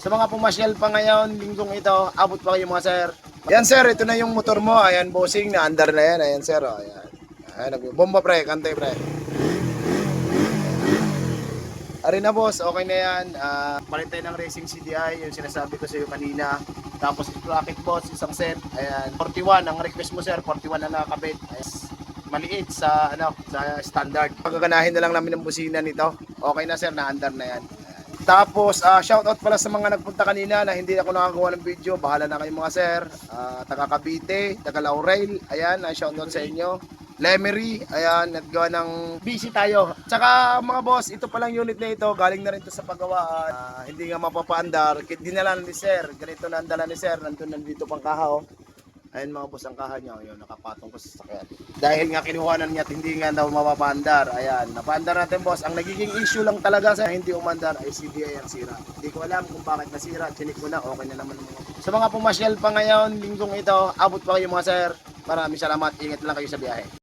Sa mga pumasyal pa ngayon, linggong ito, abot pa kayo mga sir. Yan sir, ito na yung motor mo. Ayan, bossing, na under na yan. Ayan sir, oh, ayan. Ayan, bomba pre, kante pre. Ari na boss, okay na yan. Ah, palit ng Racing CDI, yung sinasabi ko sa iyo kanina. Tapos bracket boss, isang set. Ayan, 41 ang request mo sir, 41 na nakakabit. Ayan, maliit sa ano, sa standard. Pagkaganahin na lang namin ng busina nito. Okay na sir, na-under na yan. Tapos, ah, shoutout pala sa mga nagpunta kanina na hindi ako nakagawa ng video. Bahala na kayo mga sir. Ah, taga Cavite, taga Laurel. Ayan, ah, shoutout sa inyo. Lemery, ayan, naggawa ng busy tayo. Tsaka mga boss, ito palang unit na ito, galing na rin to sa paggawaan. Ah, hindi nga mapapaandar, dinala ni sir. Ganito na ang dala ni sir, nandun nandito pang kaha oh. Ayun mga boss ang kaha niya, yun, nakapatong ko sa sakyan. Dahil nga kinuhanan niya at hindi nga daw mapapaandar. Ayan, napaandar natin boss. Ang nagiging issue lang talaga sa hindi umandar ay CDI ang sira. Hindi ko alam kung bakit nasira. Chinik ko na, okay na naman mga Sa mga pumasyal pa ngayon, linggong ito, abot pa kayo mga sir. Maraming salamat. Ingat lang kayo sa biyahe.